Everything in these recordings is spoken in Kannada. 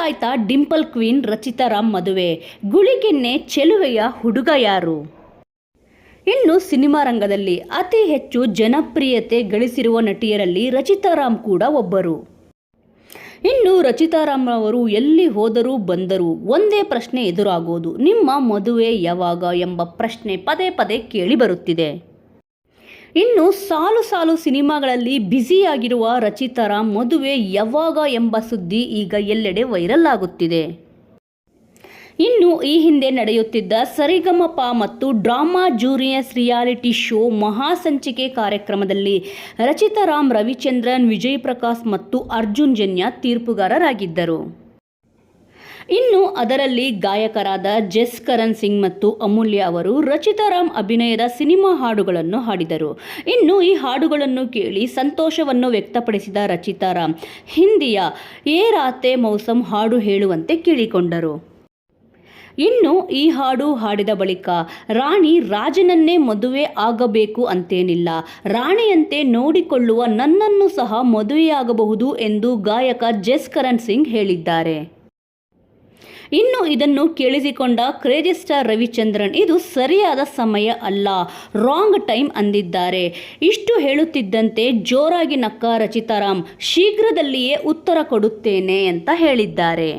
ಆಯ್ತಾ ಡಿಂಪಲ್ ಕ್ವೀನ್ ರಚಿತಾ ರಾಮ್ ಮದುವೆ. ಗುಳಿಗೆನ್ನೆ ಚೆಲುವೆಯ ಹುಡುಗ ಯಾರು? ಇನ್ನು ಸಿನಿಮಾ ರಂಗದಲ್ಲಿ ಅತಿ ಹೆಚ್ಚು ಜನಪ್ರಿಯತೆ ಗಳಿಸಿರುವ ನಟಿಯರಲ್ಲಿ ರಚಿತಾ ರಾಮ್ ಕೂಡ ಒಬ್ಬರು. ಇನ್ನು ರಚಿತಾ ರಾಮ್ ಅವರು ಎಲ್ಲಿ ಹೋದರೂ ಬಂದರೂ ಒಂದೇ ಪ್ರಶ್ನೆ ಎದುರಾಗೋದು, ನಿಮ್ಮ ಮದುವೆ ಯಾವಾಗ ಎಂಬ ಪ್ರಶ್ನೆ ಪದೇ ಪದೇ ಕೇಳಿ ಬರುತ್ತಿದೆ. ಇನ್ನು ಸಾಲು ಸಾಲು ಸಿನಿಮಾಗಳಲ್ಲಿ ಬ್ಯುಸಿಯಾಗಿರುವ ರಚಿತರ ಮದುವೆ ಯಾವಾಗ ಎಂಬ ಸುದ್ದಿ ಈಗ ಎಲ್ಲೆಡೆ ವೈರಲ್ ಆಗುತ್ತಿದೆ. ಇನ್ನು ಈ ಹಿಂದೆ ನಡೆಯುತ್ತಿದ್ದ ಸರಿಗಮಪ ಮತ್ತು ಡ್ರಾಮಾ ಜೂನಿಯರ್ಸ್ ರಿಯಾಲಿಟಿ ಶೋ ಮಹಾಸಂಚಿಕೆ ಕಾರ್ಯಕ್ರಮದಲ್ಲಿ ರಚಿತಾ ರಾಮ್ ರವಿಚಂದ್ರನ್, ವಿಜಯ್ ಪ್ರಕಾಶ್ ಮತ್ತು ಅರ್ಜುನ್ ಜನ್ಯ ತೀರ್ಪುಗಾರರಾಗಿದ್ದರು. ಇನ್ನು ಅದರಲ್ಲಿ ಗಾಯಕರಾದ ಜೆಸ್ ಕರಣ್ ಸಿಂಗ್ ಮತ್ತು ಅಮೂಲ್ಯ ಅವರು ರಚಿತಾರಾಮ್ ಅಭಿನಯದ ಸಿನಿಮಾ ಹಾಡುಗಳನ್ನು ಹಾಡಿದರು. ಇನ್ನು ಈ ಹಾಡುಗಳನ್ನು ಕೇಳಿ ಸಂತೋಷವನ್ನು ವ್ಯಕ್ತಪಡಿಸಿದ ರಚಿತಾರಾಮ್ ಹಿಂದಿಯ ಏ ರಾತೆ ಮೌಸಮ್ ಹಾಡು ಹೇಳುವಂತೆ ಕೇಳಿಕೊಂಡರು. ಇನ್ನು ಈ ಹಾಡು ಹಾಡಿದ ಬಳಿಕ ರಾಣಿ ರಾಜನನ್ನೇ ಮದುವೆ ಆಗಬೇಕು ಅಂತೇನಿಲ್ಲ. ರಾಣಿಯಂತೆ ನೋಡಿಕೊಳ್ಳುವ ನನ್ನನ್ನು ಸಹ ಮದುವೆಯಾಗಬಹುದು ಎಂದು ಗಾಯಕ ಜೆಸ್ ಕರಣ್ ಸಿಂಗ್ ಹೇಳಿದ್ದಾರೆ. ಇನ್ನು ಇದನ್ನು ಕೇಳಿಸಿಕೊಂಡ ಕ್ರೇಜಿ ಸ್ಟಾರ್ ರವಿಚಂದ್ರನ್, ಇದು ಸರಿಯಾದ ಸಮಯ ಅಲ್ಲ, ರಾಂಗ್ ಟೈಮ್ ಅಂದಿದ್ದಾರೆ. ಇಷ್ಟು ಹೇಳುತ್ತಿದ್ದಂತೆ ಜೋರಾಗಿ ನಕ್ಕ ರಚಿತಾರಾಮ್, ಶೀಘ್ರದಲ್ಲಿಯೇ ಉತ್ತರ ಕೊಡುತ್ತೇನೆ ಅಂತ ಹೇಳಿದ್ದಾರೆ.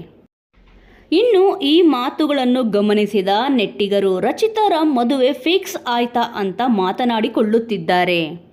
ಇನ್ನು ಈ ಮಾತುಗಳನ್ನು ಗಮನಿಸಿದ ನೆಟ್ಟಿಗರು, ರಚಿತಾರಾಮ್ ಮದುವೆ ಫಿಕ್ಸ್ ಆಯ್ತಾ ಅಂತ ಮಾತನಾಡಿಕೊಳ್ಳುತ್ತಿದ್ದಾರೆ.